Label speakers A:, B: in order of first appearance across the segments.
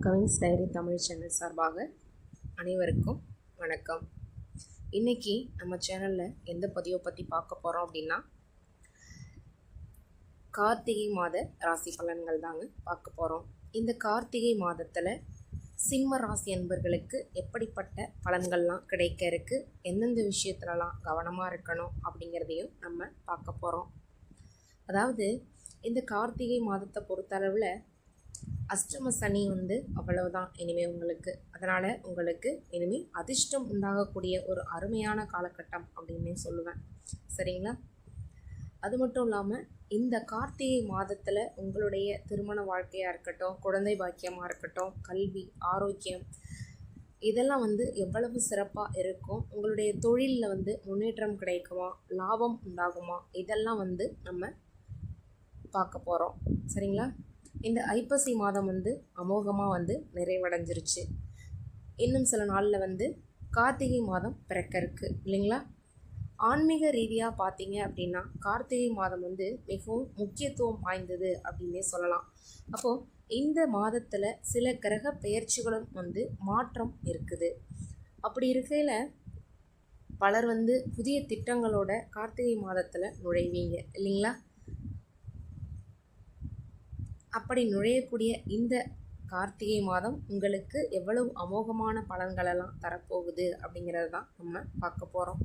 A: Cavin's diary Tamil channel சார்பாக அனைவருக்கும் வணக்கம். இன்னைக்கு நம்ம சேனலில் எந்த பதிவை பற்றி பார்க்க போகிறோம் அப்படின்னா கார்த்திகை மாத ராசி பலன்கள் தாங்க பார்க்க போகிறோம் இந்த கார்த்திகை மாதத்தில் சிம்ம ராசி அன்பர்களுக்கு எப்படிப்பட்ட பலன்கள்லாம் கிடைக்க இருக்குது எந்தெந்த விஷயத்துலலாம் கவனமாக இருக்கணும் அப்படிங்கிறதையும் நம்ம பார்க்க போகிறோம் அதாவது இந்த கார்த்திகை மாதத்தை பொறுத்தளவில் அஷ்டம சனி வந்து அவ்வளவுதான். இனிமேல் உங்களுக்கு அதனால் உங்களுக்கு இனிமேல் அதிர்ஷ்டம் உண்டாகக்கூடிய ஒரு அருமையான காலகட்டம் அப்படின்னே சொல்லுவேன். சரிங்களா? அது மட்டும் இல்லாமல் இந்த கார்த்திகை மாதத்தில் உங்களுடைய திருமண வாழ்க்கையாக இருக்கட்டும் குழந்தை பாக்கியமாக இருக்கட்டும் கல்வி ஆரோக்கியம் இதெல்லாம் வந்து எவ்வளவு சிறப்பாக இருக்கும். உங்களுடைய தொழிலில் வந்து முன்னேற்றம் கிடைக்குமா? லாபம் உண்டாகுமா? இதெல்லாம் வந்து நம்ம பார்க்க போகிறோம் சரிங்களா? இந்த ஐப்பசி மாதம் வந்து அமோகமாக வந்து நிறைவடைஞ்சிருச்சு. இன்னும் சில நாளில் வந்து கார்த்திகை மாதம் பிறக்க இருக்குது இல்லைங்களா? ஆன்மீக ரீதியாக பார்த்தீங்க அப்படின்னா கார்த்திகை மாதம் வந்து மிகவும் முக்கியத்துவம் வாய்ந்தது அப்படின்னே சொல்லலாம். அப்போது இந்த மாதத்தில் சில கிரக பெயர்ச்சிகளும் வந்து மாற்றம் இருக்குது. அப்படி இருக்கையில் பலர் வந்து புதிய திட்டங்களோட கார்த்திகை மாதத்தில் நுழைவீங்க இல்லைங்களா? அப்படி நுழையக்கூடிய இந்த கார்த்திகை மாதம் உங்களுக்கு எவ்வளவு அமோகமான பலன்களெல்லாம் தரப்போகுது அப்படிங்கிறது தான் நம்ம பார்க்க போகிறோம்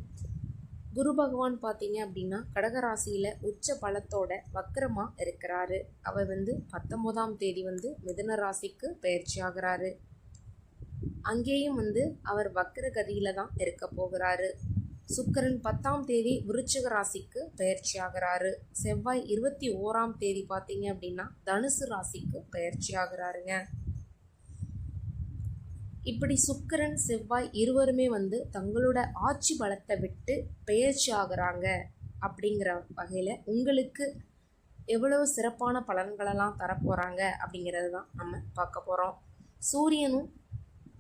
A: குரு பகவான் பார்த்தீங்க அப்படின்னா கடகராசியில் உச்ச பலத்தோட வக்கரமாக இருக்கிறாரு. அவர் வந்து பத்தொம்போதாம் தேதி வந்து மிதுன ராசிக்கு பயிற்சி ஆகிறாரு. அங்கேயும் வந்து அவர் வக்கர கதியில் தான் இருக்க போகிறாரு. சுக்கரன் பத்தாம் தேதி விருச்சிக ராசிக்கு பயிற்சி ஆகிறாரு செவ்வாய் இருபத்தி ஓராம் தேதி பார்த்தீங்க அப்படின்னா தனுசு ராசிக்கு பயிற்சி ஆகிறாருங்க இப்படி சுக்கரன் செவ்வாய் இருவருமே வந்து தங்களோட ஆட்சி பலத்தை விட்டு பெயர்ச்சி ஆகிறாங்க அப்படிங்கிற வகையில் உங்களுக்கு எவ்வளவு சிறப்பான பலன்களெல்லாம் தரப்போகிறாங்க அப்படிங்கிறது தான் நம்ம பார்க்க போகிறோம் சூரியனும்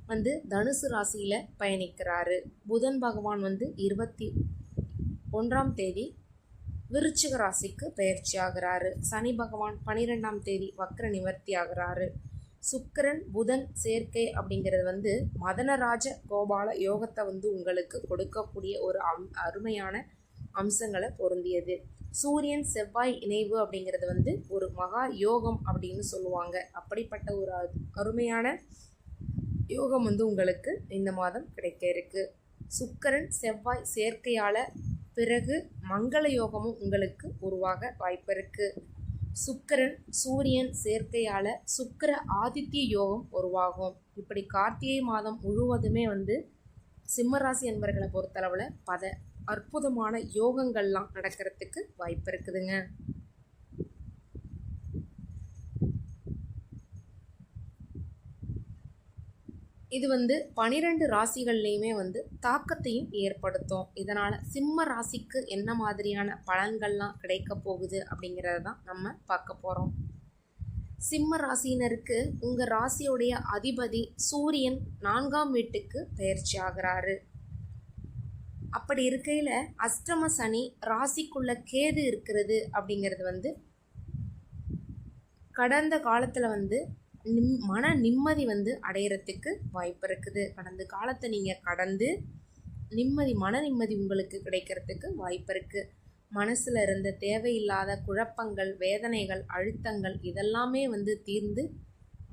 A: வந்து தனுசு ராசியில் பயணிக்கிறாரு. புதன் பகவான் வந்து இருபத்தி ஒன்றாம் தேதி விருச்சிக ராசிக்கு பயிற்சி ஆகிறாரு. சனி பகவான் பனிரெண்டாம் தேதி வக்ர நிவர்த்தி ஆகிறாரு. சுக்கரன் புதன் சேர்க்கை அப்படிங்கிறது வந்து மதனராஜ கோபால யோகத்தை வந்து உங்களுக்கு கொடுக்கக்கூடிய ஒரு அம் அருமையான அம்சங்களை பொருந்தியது. சூரியன் செவ்வாய் இணைவு அப்படிங்கிறது வந்து ஒரு மகா யோகம் அப்படின்னு சொல்லுவாங்க. அப்படிப்பட்ட ஒரு அருமையான யோகம் வந்து உங்களுக்கு இந்த மாதம் கிடைக்க இருக்கு. சுக்கரன் செவ்வாய் சேர்க்கையால் பிறகு மங்கள யோகமும் உங்களுக்கு உருவாக வாய்ப்பு இருக்கு. சுக்கரன் சூரியன் சேர்க்கையால் சுக்கர ஆதித்ய யோகம் உருவாகும். இப்படி கார்த்திகை மாதம் முழுவதுமே வந்து சிம்மராசி என்பர்களை பொறுத்தளவில் பத அற்புதமான யோகங்கள்லாம் நடக்கிறதுக்கு வாய்ப்பு இருக்குதுங்க. இது வந்து பனிரெண்டு ராசிகள்லேயுமே வந்து தாக்கத்தையும் ஏற்படுத்தும். இதனால் சிம்ம ராசிக்கு என்ன மாதிரியான பலன்கள்லாம் கிடைக்க போகுது அப்படிங்கிறத தான் நம்ம பார்க்க போகிறோம் சிம்ம ராசியினருக்கு உங்கள் ராசியுடைய அதிபதி சூரியன் நான்காம் வீட்டுக்கு பயிற்சி ஆகிறாரு. அப்படி இருக்கையில் அஷ்டம சனி ராசிக்குள்ள கேது இருக்கிறது அப்படிங்கிறது வந்து கடந்த காலத்தில் வந்து நிம் மன நிம்மதி வந்து அடையிறதுக்கு வாய்ப்பு இருக்குது. கடந்த காலத்தை நீங்கள் கடந்து நிம்மதி மன நிம்மதி உங்களுக்கு கிடைக்கிறதுக்கு வாய்ப்பு இருக்குது மனசில் இருந்த தேவையில்லாத குழப்பங்கள் வேதனைகள் அழுத்தங்கள் இதெல்லாமே வந்து தீர்ந்து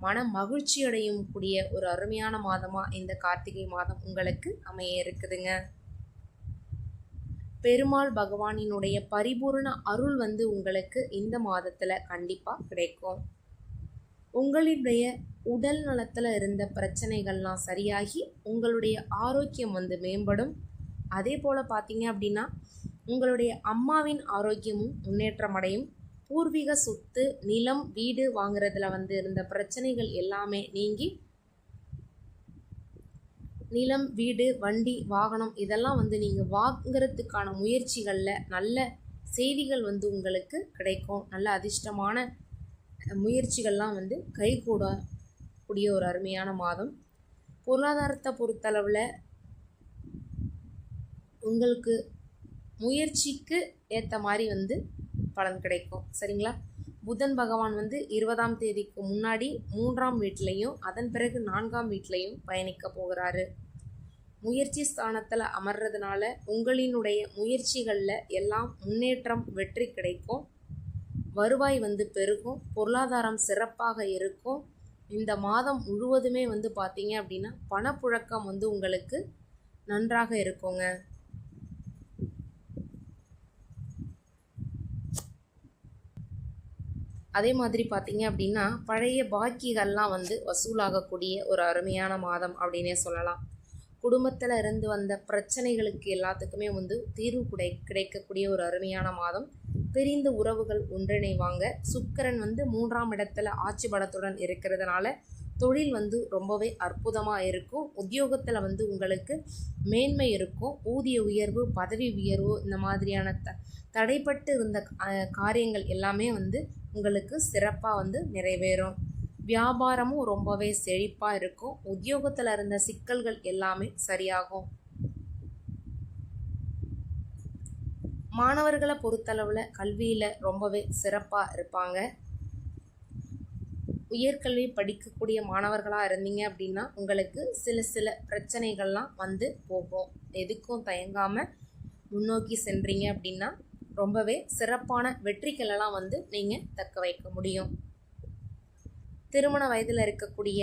A: மன மகிழ்ச்சி அடையும் கூடிய ஒரு அருமையான மாதமாக இந்த கார்த்திகை மாதம் உங்களுக்கு அமைய இருக்குதுங்க. பெருமாள் பகவானினுடைய பரிபூர்ண அருள் வந்து உங்களுக்கு இந்த மாதத்தில் கண்டிப்பாக கிடைக்கும். உங்களுடைய உடல் நலத்தில் இருந்த பிரச்சனைகள்லாம் சரியாகி உங்களுடைய ஆரோக்கியம் வந்து மேம்படும். அதே போல் பார்த்தீங்க அப்படின்னா உங்களுடைய அம்மாவின் ஆரோக்கியமும் முன்னேற்றம் அடையும். பூர்வீக சொத்து நிலம் வீடு வாங்குறதுல வந்து இருந்த பிரச்சனைகள் எல்லாமே நீங்கி நிலம் வீடு வண்டி வாகனம் இதெல்லாம் வந்து நீங்கள் வாங்குறதுக்கான முயற்சிகளில் நல்ல செய்திகள் வந்து உங்களுக்கு கிடைக்கும். நல்ல அதிர்ஷ்டமான முயற்சிகள்லாம் வந்து கைகூடக்கூடிய ஒரு அருமையான மாதம். பொருளாதாரத்தை பொறுத்தளவில் உங்களுக்கு முயற்சிக்கு ஏற்ற மாதிரி வந்து பலன் கிடைக்கும். சரிங்களா? புதன் பகவான் வந்து இருபதாம் தேதிக்கு முன்னாடி மூன்றாம் வீட்லேயும் அதன் பிறகு நான்காம் வீட்லேயும் பயணிக்க போகிறாரு. முயற்சி ஸ்தானத்தில் அமர்றதுனால உங்களினுடைய முயற்சிகளில் எல்லாம் முன்னேற்றம் வெற்றி கிடைக்கும். வருவாய் வந்து பெருகும் பொருளாதாரம் சிறப்பாக இருக்கும். இந்த மாதம் முழுவதுமே வந்து பார்த்தீங்க அப்படின்னா பணப்புழக்கம் வந்து உங்களுக்கு நன்றாக இருக்குங்க. அதே மாதிரி பார்த்தீங்க அப்படின்னா பழைய பாக்கிகள்லாம் வந்து வசூலாகக்கூடிய ஒரு அருமையான மாதம் அப்படின்னே சொல்லலாம். குடும்பத்தில் இருந்து வந்த பிரச்சனைகளுக்கு எல்லாத்துக்குமே வந்து தீர்வு கிடை கிடைக்கக்கூடிய ஒரு அருமையான மாதம். பிரிந்த உறவுகள் ஒன்றிணைவாங்க. சுக்கரன் வந்து மூன்றாம் இடத்துல ஆட்சி பலத்துடன் இருக்கிறதுனால தொழில் வந்து ரொம்பவே அற்புதமாக இருக்கும். உத்தியோகத்தில் வந்து உங்களுக்கு மேன்மை இருக்கும். ஊதிய உயர்வு பதவி உயர்வு இந்த மாதிரியான த தடைப்பட்டு இருந்த காரியங்கள் எல்லாமே வந்து உங்களுக்கு சிறப்பாக வந்து நிறைவேறும். வியாபாரமும் ரொம்பவே செழிப்பாக இருக்கும். உத்தியோகத்தில் இருந்த சிக்கல்கள் எல்லாமே சரியாகும். மாணவர்களை பொறுத்தளவில் கல்வியில் ரொம்பவே சிறப்பாக இருப்பாங்க. உயர்கல்வி படிக்கக்கூடிய மாணவர்களாக இருந்தீங்க அப்படின்னா உங்களுக்கு சில சில பிரச்சனைகள்லாம் வந்து போகும். எதுக்கும் தயங்காமல் முன்னோக்கி சென்றீங்க அப்படின்னா ரொம்பவே சிறப்பான வெற்றிகளெல்லாம் வந்து நீங்கள் தக்க வைக்க முடியும். திருமண வயதில் இருக்கக்கூடிய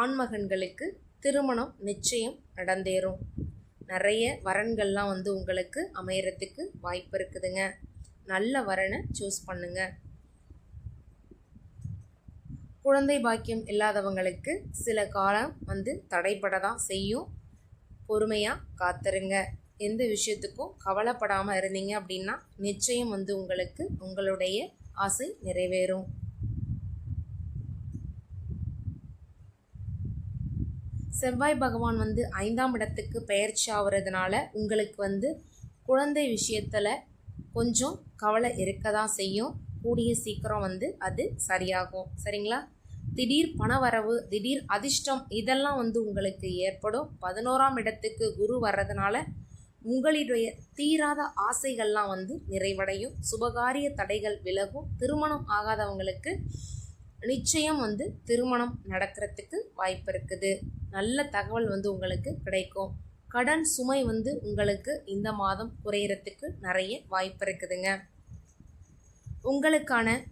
A: ஆண்மகன்களுக்கு திருமணம் நிச்சயம் நடந்தேறும். நிறைய வரன்கள்லாம் வந்து உங்களுக்கு அமையறதுக்கு வாய்ப்பு இருக்குதுங்க. நல்ல வரனை சூஸ் பண்ணுங்க. குழந்தை பாக்கியம் இல்லாதவங்களுக்கு சில காலம் வந்து தடைப்பட தான் செய்யும். பொறுமையாக காத்துருங்க. எந்த விஷயத்துக்கும் கவலைப்படாமல் இருந்தீங்க அப்படின்னா நிச்சயம் வந்து உங்களுக்கு உங்களுடைய ஆசை நிறைவேறும். செவ்வாய் பகவான் வந்து ஐந்தாம் இடத்துக்கு பெயர்ச்சி ஆகுறதுனால உங்களுக்கு வந்து குழந்தை விஷயத்தில் கொஞ்சம் கவலை இருக்க தான் செய்யும். கூடிய சீக்கிரம் வந்து அது சரியாகும். சரிங்களா? திடீர் பணவரவு திடீர் அதிர்ஷ்டம் இதெல்லாம் வந்து உங்களுக்கு ஏற்படும். பதினோராம் இடத்துக்கு குரு வர்றதுனால உங்களுடைய தீராத ஆசைகள்லாம் வந்து நிறைவடையும். சுபகாரிய தடைகள் விலகும். திருமணம் ஆகாதவங்களுக்கு நிச்சயம் வந்து திருமணம் நடக்கிறதுக்கு வாய்ப்பு இருக்குது. நல்ல தகவல் வந்து உங்களுக்கு கிடைக்கும். கடன் சுமை வந்து உங்களுக்கு இந்த மாதம் குறையிறதுக்கு நிறைய வாய்ப்பு இருக்குதுங்க. உங்களுக்கான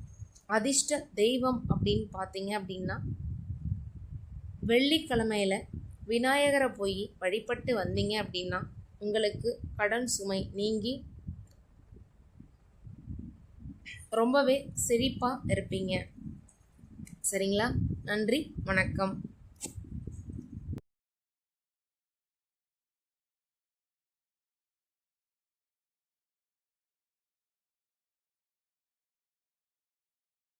A: அதிர்ஷ்ட தெய்வம் அப்படின்னு பார்த்தீங்க அப்படின்னா வெள்ளிக்கிழமையில் விநாயகரை போய் வழிபட்டு வந்தீங்க அப்படின்னா உங்களுக்கு கடன் சுமை நீங்கி ரொம்பவே செழிப்பாக இருப்பீங்க. சரிங்களா? நன்றி வணக்கம்.